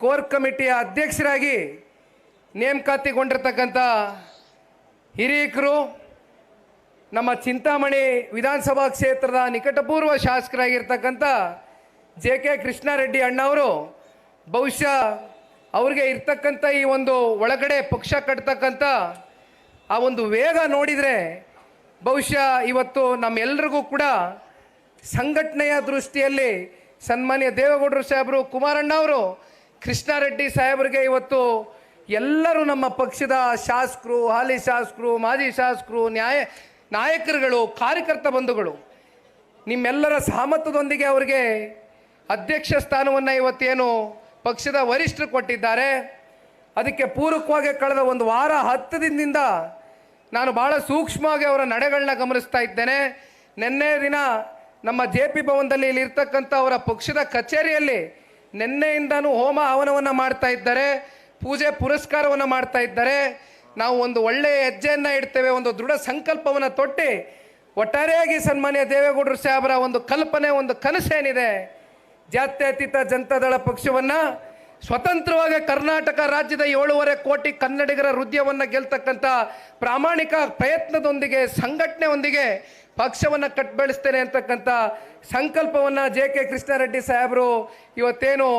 Core ಕಮಿಟಿಯ ಅಧ್ಯಕ್ಷರಾಗಿ ನೇಮಕಾತಿಗೊಂಡಿರ್ತಕ್ಕಂಥ ಹಿರಿಯಕರು ನಮ್ಮ ಚಿಂತಾಮಣಿ ವಿಧಾನಸಭಾ ಕ್ಷೇತ್ರದ ನಿಕಟಪೂರ್ವ ಶಾಸಕರಾಗಿರ್ತಕ್ಕಂಥ ಜೆ ಕೆ ಕೃಷ್ಣಾರೆಡ್ಡಿ ಅಣ್ಣವರು ಬಹುಶಃ ಅವ್ರಿಗೆ ಇರ್ತಕ್ಕಂಥ ಈ ಒಂದು ಒಳಗಡೆ ಪಕ್ಷ ಕಟ್ತಕ್ಕಂಥ ಆ ಒಂದು ವೇಗ ನೋಡಿದರೆ ಬಹುಶಃ ಇವತ್ತು ನಮ್ಮೆಲ್ಲರಿಗೂ ಕೂಡ ಸಂಘಟನೆಯ ದೃಷ್ಟಿಯಲ್ಲಿ ಸನ್ಮಾನ್ಯ ದೇವೇಗೌಡರು ಸಾಹೇಬರು, ಕುಮಾರಣ್ಣ ಅವರು, ಕೃಷ್ಣಾರೆಡ್ಡಿ ಸಾಹೇಬರಿಗೆ ಇವತ್ತು ಎಲ್ಲರೂ ನಮ್ಮ ಪಕ್ಷದ ಶಾಸಕರು, ಹಾಲಿ ಶಾಸಕರು, ಮಾಜಿ ಶಾಸಕರು, ನ್ಯಾಯ, ನಾಯಕರುಗಳು, ಕಾರ್ಯಕರ್ತ ಬಂಧುಗಳು, ನಿಮ್ಮೆಲ್ಲರ ಸಹಮತದೊಂದಿಗೆ ಅವರಿಗೆ ಅಧ್ಯಕ್ಷ ಸ್ಥಾನವನ್ನು ಇವತ್ತೇನು ಪಕ್ಷದ ವರಿಷ್ಠರು ಕೊಟ್ಟಿದ್ದಾರೆ. ಅದಕ್ಕೆ ಪೂರಕವಾಗಿ ಕಳೆದ ಒಂದು ವಾರ, ಹತ್ತು ದಿನದಿಂದ ನಾನು ಭಾಳ ಸೂಕ್ಷ್ಮವಾಗಿ ಅವರ ನಡೆಗಳನ್ನ ಗಮನಿಸ್ತಾ ಇದ್ದೇನೆ. ನಿನ್ನೆ ದಿನ ನಮ್ಮ ಜೆ ಪಿ ಭವನದಲ್ಲಿ ಇಲ್ಲಿ ಇರ್ತಕ್ಕಂಥ ಅವರ ಪಕ್ಷದ ಕಚೇರಿಯಲ್ಲಿ ನಿನ್ನೆಯಿಂದನೂ ಹೋಮ ಹವನವನ್ನು ಮಾಡ್ತಾ ಇದ್ದಾರೆ, ಪೂಜೆ ಪುರಸ್ಕಾರವನ್ನು ಮಾಡ್ತಾ ಇದ್ದಾರೆ. ನಾವು ಒಂದು ಒಳ್ಳೆಯ ಹೆಜ್ಜೆಯನ್ನು ಇಡ್ತೇವೆ, ಒಂದು ದೃಢ ಸಂಕಲ್ಪವನ್ನು ತೊಟ್ಟಿ ಒಟ್ಟಾರೆಯಾಗಿ ಸನ್ಮಾನ್ಯ ದೇವೇಗೌಡರು ಸಾಹೇಬರ ಒಂದು ಕಲ್ಪನೆ, ಒಂದು ಕನಸೇನಿದೆ. ಜಾತ್ಯತೀತ ಜನತಾದಳ ಪಕ್ಷವನ್ನು ಸ್ವತಂತ್ರವಾಗಿ ಕರ್ನಾಟಕ ರಾಜ್ಯದ ಏಳೂವರೆ ಕೋಟಿ ಕನ್ನಡಿಗರ ಹೃದಯವನ್ನು ಗೆಲ್ತಕ್ಕಂಥ ಪ್ರಾಮಾಣಿಕ ಪ್ರಯತ್ನದೊಂದಿಗೆ, ಸಂಘಟನೆಯೊಂದಿಗೆ ಪಕ್ಷವನ್ನು ಕಟ್ಬೆಳೆಸ್ತೇನೆ ಅಂತಕ್ಕಂಥ ಸಂಕಲ್ಪವನ್ನು ಜೆ ಕೆ ಕೃಷ್ಣಾರೆಡ್ಡಿ ಸಾಹೇಬರು ಇವತ್ತೇನು